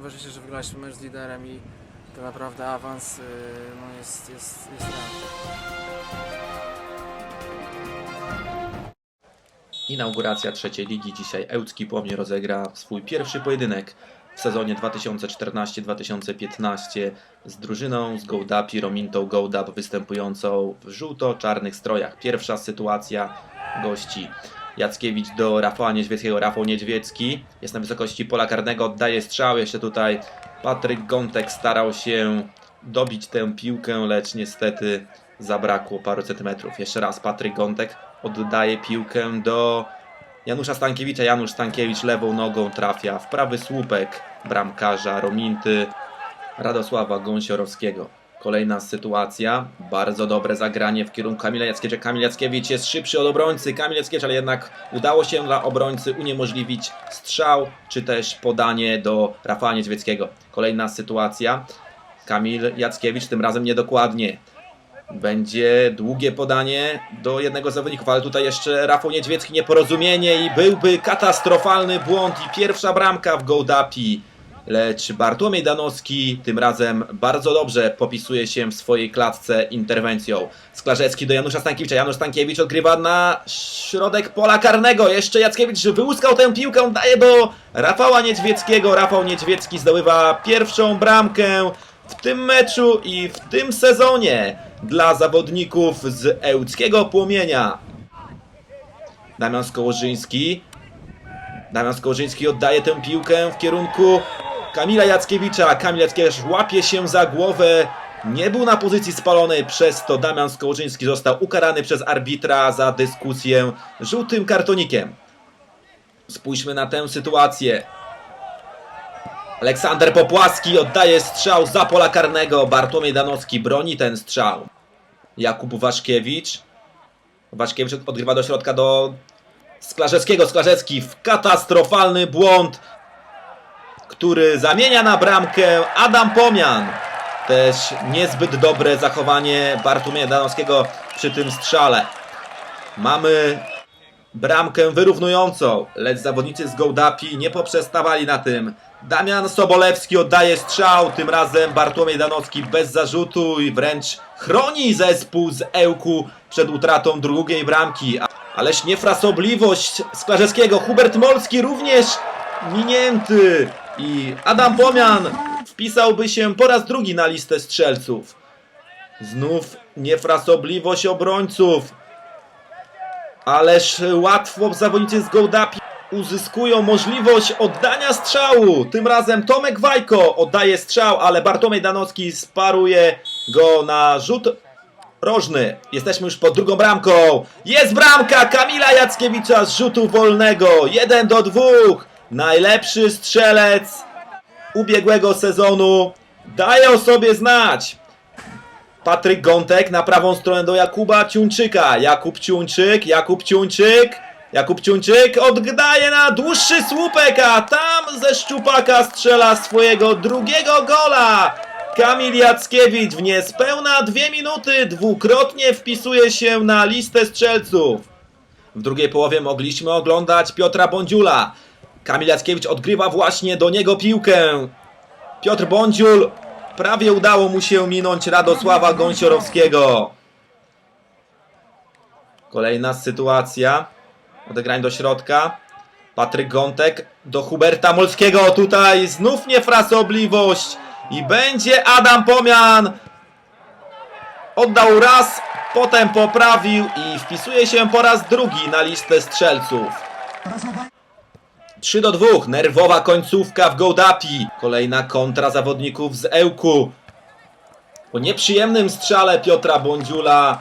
Uważajcie, że wygraliśmy mecz z liderem i to naprawdę awans yy, no jest, jest, jest. Inauguracja trzeciej ligi. Dzisiaj Ełcki Płomień rozegra swój pierwszy pojedynek w sezonie 2014-2015 z drużyną z Gołdapi Romintą Gołdap występującą w żółto-czarnych strojach. Pierwsza sytuacja gości. Jackiewicz do Rafała Niedźwieckiego. Rafał Niedźwiecki jest na wysokości pola karnego, oddaje strzał. Jeszcze tutaj Patryk Gątek starał się dobić tę piłkę, lecz niestety zabrakło paru centymetrów. Jeszcze raz Patryk Gątek oddaje piłkę do Janusza Stankiewicza. Janusz Stankiewicz lewą nogą trafia w prawy słupek bramkarza Rominty Radosława Gąsiorowskiego. Kolejna sytuacja, bardzo dobre zagranie w kierunku Kamila Jackiewicza. Kamil Jackiewicz jest szybszy od obrońcy, Kamil Jackiewicz, ale jednak udało się dla obrońcy uniemożliwić strzał, czy też podanie do Rafała Niedźwieckiego. Kolejna sytuacja, Kamil Jackiewicz tym razem niedokładnie. Będzie długie podanie do jednego z zawodników, ale tutaj jeszcze Rafał Niedźwiecki nieporozumienie i byłby katastrofalny błąd i pierwsza bramka w Gołdapi. Lecz Bartłomiej Danowski tym razem bardzo dobrze popisuje się w swojej klatce interwencją. Sklarzecki do Janusza Stankiewicza. Janusz Stankiewicz odgrywa na środek pola karnego. Jeszcze Jackiewicz wyłuskał tę piłkę, daje do Rafała Niedźwieckiego. Rafał Niedźwiecki zdobywa pierwszą bramkę w tym meczu i w tym sezonie dla zawodników z Ełckiego Płomienia. Damian Skołożyński. Damian Skołożyński oddaje tę piłkę w kierunku Kamila Jackiewicza. Kamil Jackiewicz łapie się za głowę. Nie był na pozycji spalonej, przez to Damian Skołożyński został ukarany przez arbitra za dyskusję żółtym kartonikiem. Spójrzmy na tę sytuację. Aleksander Popłaski oddaje strzał za pola karnego. Bartłomiej Danowski broni ten strzał. Jakub Waszkiewicz. Waszkiewicz odgrywa do środka do Sklarzeckiego. Sklarzecki w katastrofalny błąd, który zamienia na bramkę Adam Pomian. Też niezbyt dobre zachowanie Bartłomieja Danowskiego przy tym strzale. Mamy bramkę wyrównującą, lecz zawodnicy z Gołdapi nie poprzestawali na tym. Damian Sobolewski oddaje strzał, tym razem Bartłomiej Danowski bez zarzutu i wręcz chroni zespół z Ełku przed utratą drugiej bramki. Ależ niefrasobliwość Sklarzewskiego, Hubert Molski również minięty i Adam Pomian wpisałby się po raz drugi na listę strzelców. Znów niefrasobliwość obrońców. Ależ łatwo zawodnicy z Gołdapi uzyskują możliwość oddania strzału. Tym razem Tomek Wajko oddaje strzał, ale Bartłomiej Danowski sparuje go na rzut rożny. Jesteśmy już pod drugą bramką. Jest bramka Kamila Jackiewicza z rzutu wolnego. 1 do 2. Najlepszy strzelec ubiegłego sezonu daje o sobie znać. Patryk Gątek na prawą stronę do Jakuba Ciuńczyka. Jakub Ciuńczyk, Jakub Ciuńczyk. Jakub Ciuńczyk oddaje na dłuższy słupek, a tam ze szczupaka strzela swojego drugiego gola. Kamil Jackiewicz w niespełna dwie minuty dwukrotnie wpisuje się na listę strzelców. W drugiej połowie mogliśmy oglądać Piotra Bądziula. Kamil Jackiewicz odgrywa właśnie do niego piłkę. Piotr Bądziul prawie udało mu się minąć Radosława Gąsiorowskiego. Kolejna sytuacja. Odegranie do środka. Patryk Gątek do Huberta Molskiego. Tutaj znów niefrasobliwość. I będzie Adam Pomian. Oddał raz, potem poprawił i wpisuje się po raz drugi na listę strzelców. 3 do 2. Nerwowa końcówka w Gołdapi. Kolejna kontra zawodników z Ełku. Po nieprzyjemnym strzale Piotra Bądziula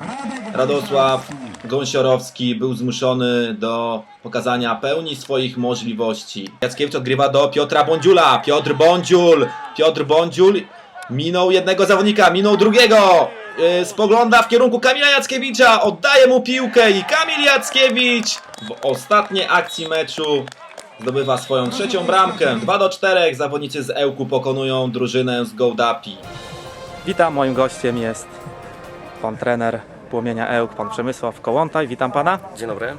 Radosław Gąsiorowski był zmuszony do pokazania pełni swoich możliwości. Jackiewicz odgrywa do Piotra Bądziula. Piotr Bądziul. Piotr Bądziul minął jednego zawodnika, minął drugiego. Yy, spogląda w kierunku Kamila Jackiewicza. Oddaje mu piłkę i Kamil Jackiewicz w ostatniej akcji meczu zdobywa swoją trzecią bramkę. 2 do 4. Zawodnicy z Ełku pokonują drużynę z Gołdapi. Witam, moim gościem jest pan trener Płomienia Ełk, pan Przemysław Kołątaj. Witam pana. Dzień dobry.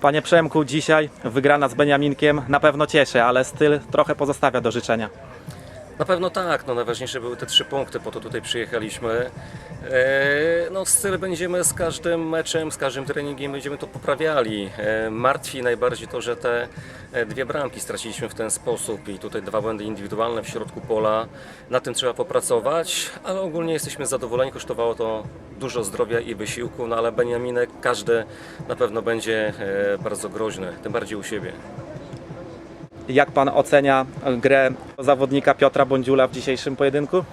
Panie Przemku, dzisiaj wygrana z Beniaminkiem na pewno cieszy, ale styl trochę pozostawia do życzenia. Na pewno tak, no najważniejsze były te trzy punkty, po to tutaj przyjechaliśmy. E, no styl będziemy z każdym meczem, z każdym treningiem będziemy to poprawiali. E, martwi najbardziej to, że te e, dwie bramki straciliśmy w ten sposób i tutaj dwa błędy indywidualne w środku pola. Na tym trzeba popracować, ale ogólnie jesteśmy zadowoleni, kosztowało to dużo zdrowia i wysiłku, no ale Beniaminek każdy na pewno będzie e, bardzo groźny, tym bardziej u siebie. Jak pan ocenia grę zawodnika Piotra Bądziula w dzisiejszym pojedynku?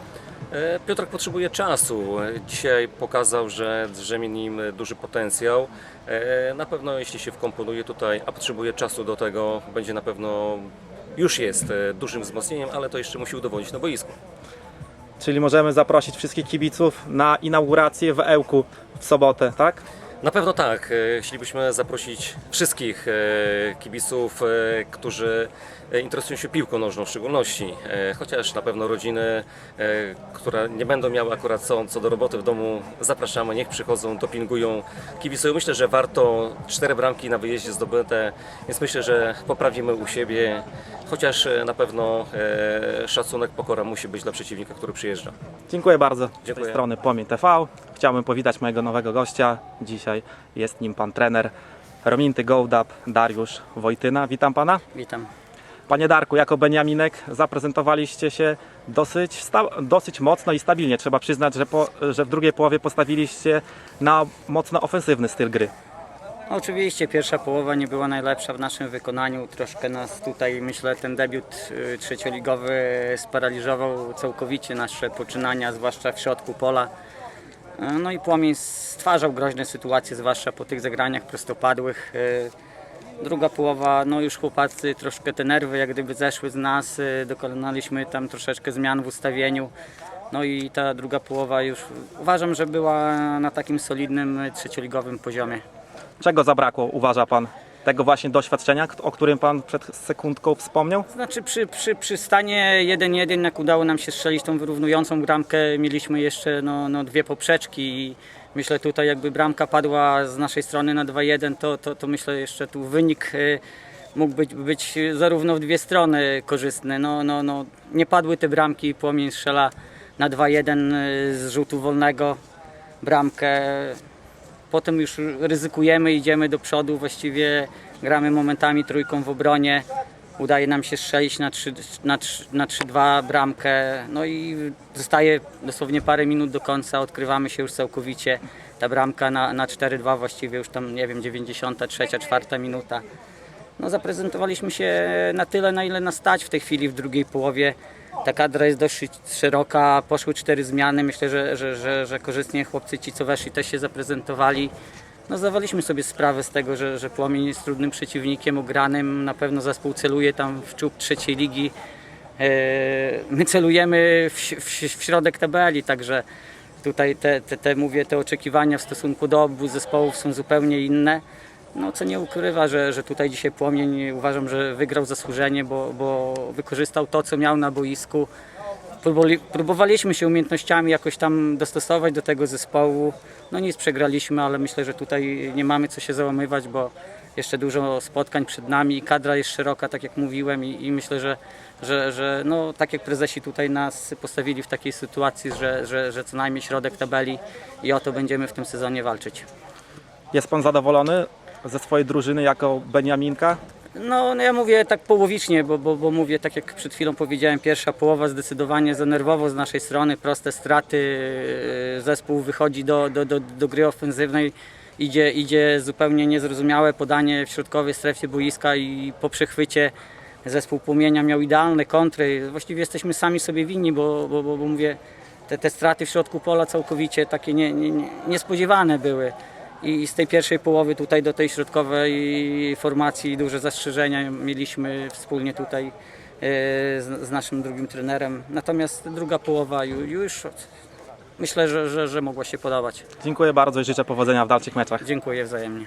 E, Piotrek potrzebuje czasu. Dzisiaj pokazał, że drzemie nim duży potencjał. E, Na pewno jeśli się wkomponuje tutaj, a potrzebuje czasu do tego, będzie na pewno już jest e, dużym wzmocnieniem, ale to jeszcze musi udowodnić na boisku. Czyli możemy zaprosić wszystkich kibiców na inaugurację w Ełku w sobotę, tak? Na pewno tak. E, Chcielibyśmy zaprosić wszystkich e, kibiców, e, którzy interesują się piłką nożną w szczególności. Chociaż na pewno rodziny, które nie będą miały akurat co, co do roboty w domu, zapraszamy, niech przychodzą, dopingują, kibicują. Myślę, że warto cztery bramki na wyjeździe zdobyte, więc myślę, że poprawimy u siebie. Chociaż na pewno szacunek, pokora musi być dla przeciwnika, który przyjeżdża. Dziękuję bardzo. Z tej Dziękuję. strony Płomień TV. Chciałbym powitać mojego nowego gościa. Dzisiaj jest nim pan trener Rominty Gołdap, Dariusz Wojtyna. Witam pana. Witam. Panie Darku, jako Beniaminek zaprezentowaliście się dosyć, dosyć mocno i stabilnie. Trzeba przyznać, że, po, że w drugiej połowie postawiliście na mocno ofensywny styl gry. No, Oczywiście pierwsza połowa nie była najlepsza w naszym wykonaniu. Troszkę nas tutaj, myślę, ten debiut y, trzecioligowy sparaliżował całkowicie nasze poczynania, zwłaszcza w środku pola. No i Płomień stwarzał groźne sytuacje, zwłaszcza po tych zagraniach prostopadłych. Y, Druga połowa, no już chłopacy troszkę te nerwy jak gdyby zeszły z nas, y, dokonaliśmy tam troszeczkę zmian w ustawieniu. No i ta druga połowa już uważam, że była na takim solidnym trzecioligowym poziomie. Czego zabrakło, uważa pan? Tego właśnie doświadczenia, o którym pan przed sekundką wspomniał? Znaczy przy, przy, przy stanie 1-1 jak udało nam się strzelić tą wyrównującą bramkę, mieliśmy jeszcze no, no, dwie poprzeczki i myślę tutaj jakby bramka padła z naszej strony na 2-1, to, to, to myślę jeszcze tu wynik y, mógł być, być zarówno w dwie strony korzystny. No, no, no, nie padły te bramki, Płomień strzela na 2-1 y, z rzutu wolnego bramkę. Potem już ryzykujemy, idziemy do przodu, właściwie gramy momentami trójką w obronie. Udaje nam się strzelić na 3 na 3 na 3-2 bramkę. No i zostaje dosłownie parę minut do końca, odkrywamy się już całkowicie. Ta bramka na, na 4-2 właściwie już tam, nie wiem, 93, 4 minuta. No zaprezentowaliśmy się na tyle, na ile nas stać w tej chwili w drugiej połowie. Ta kadra jest dość szeroka, poszły cztery zmiany. Myślę, że, że, że, że korzystnie chłopcy ci, co weszli, też się zaprezentowali. No zdawaliśmy sobie sprawę z tego, że, że Płomień jest trudnym przeciwnikiem, ogranym. Na pewno zespół celuje tam w czub trzeciej ligi. E, My celujemy w, w, w środek tabeli, także tutaj te, te, te, mówię, te oczekiwania w stosunku do obu zespołów są zupełnie inne. No, co nie ukrywa, że, że tutaj dzisiaj Płomień uważam, że wygrał zasłużenie, bo, bo wykorzystał to, co miał na boisku. Próbowali, próbowaliśmy się umiejętnościami jakoś tam dostosować do tego zespołu. No nic, przegraliśmy, ale myślę, że tutaj nie mamy co się załamywać, bo jeszcze dużo spotkań przed nami. Kadra jest szeroka, tak jak mówiłem i, i myślę, że, że, że no, tak jak prezesi tutaj nas postawili w takiej sytuacji, że, że, że co najmniej środek tabeli i o to będziemy w tym sezonie walczyć. Jest pan zadowolony ze swojej drużyny jako Beniaminka? No, no ja mówię tak połowicznie, bo, bo, bo mówię tak jak przed chwilą powiedziałem, pierwsza połowa zdecydowanie za nerwowo z naszej strony, proste straty, yy, zespół wychodzi do, do, do, do gry ofensywnej, idzie, idzie zupełnie niezrozumiałe podanie w środkowej strefie boiska i po przechwycie zespół Płomienia miał idealne kontry. Właściwie jesteśmy sami sobie winni, bo, bo, bo, bo mówię, te, te straty w środku pola całkowicie takie nie, nie, niespodziewane były. I z tej pierwszej połowy tutaj do tej środkowej formacji duże zastrzeżenia mieliśmy wspólnie tutaj e, z, naszym drugim trenerem. Natomiast druga połowa ju- już myślę, że, że, że mogła się podobać. Dziękuję bardzo i życzę powodzenia w dalszych meczach. Dziękuję wzajemnie.